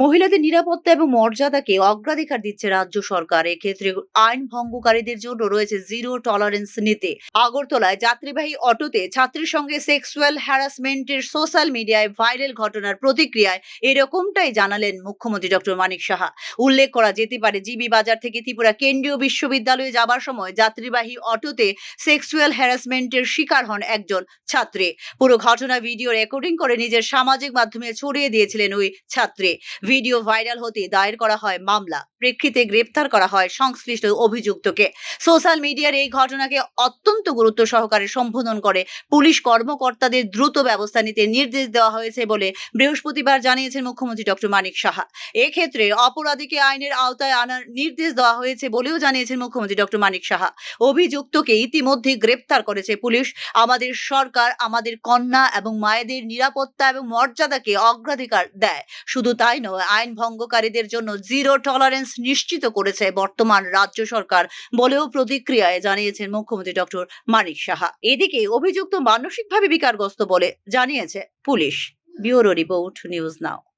মহিলাদের নিরাপত্তা এবং মর্যাদাকে অগ্রাধিকার দিচ্ছে রাজ্য সরকার। এক্ষেত্রে আইন ভঙ্গকারীদের জন্য রয়েছে জিরো টলারেন্স নীতি। আগরতলায় যাত্রীবাহী অটোতে ছাত্রীর সঙ্গে সেক্সুয়াল হ্যারাসমেন্টের সোশ্যাল মিডিয়ায় ভাইরাল ঘটনার প্রতিক্রিয়ায় এরকমটাই জানালেন মুখ্যমন্ত্রী ডক্টর মানিক সাহা। উল্লেখ করা যেতে পারে, জিবি বাজার থেকে ত্রিপুরা কেন্দ্রীয় বিশ্ববিদ্যালয়ে যাবার সময় যাত্রীবাহী অটোতে সেক্সুয়াল হ্যারাসমেন্টের শিকার হন একজন ছাত্রী। পুরো ঘটনা ভিডিও রেকর্ডিং করে নিজের সামাজিক মাধ্যমে ছড়িয়ে দিয়েছিলেন ওই ছাত্রী। ভিডিও ভাইরাল হতে দায়ের করা হয় মামলা। প্রেক্ষিতে গ্রেপ্তার করা হয় সংশ্লিষ্ট অভিযুক্তকে। সোশ্যাল মিডিয়ার এই ঘটনাকে অত্যন্ত গুরুত্ব সহকারে সম্বোধন করে পুলিশ কর্মকর্তাদের দ্রুত ব্যবস্থা নিতে নির্দেশ দেওয়া হয়েছে বলে বৃহস্পতিবার জানিয়েছেন মুখ্যমন্ত্রী ডক্টর মানিক সাহা। এক্ষেত্রে অপরাধীকে আইনের আওতায় আনার নির্দেশ দেওয়া হয়েছে বলেও জানিয়েছেন মুখ্যমন্ত্রী ডক্টর মানিক সাহা। অভিযুক্তকে ইতিমধ্যে গ্রেপ্তার করেছে পুলিশ। আমাদের সরকার আমাদের কন্যা এবং মায়েদের নিরাপত্তা এবং মর্যাদাকে অগ্রাধিকার দেয়। শুধু তাই নয় আইন ভঙ্গকারীদের জন্য জিরো টলারেন্স নিশ্চিত করেছে বর্তমান রাজ্য সরকার বলেও প্রতিক্রিয়ায় জানিয়েছেন মুখ্যমন্ত্রী ডক্টর মানিক সাহা। এদিকে অভিযুক্ত মানসিকভাবে বিকারগ্রস্ত বলে জানিয়েছে police. Bureau report news now.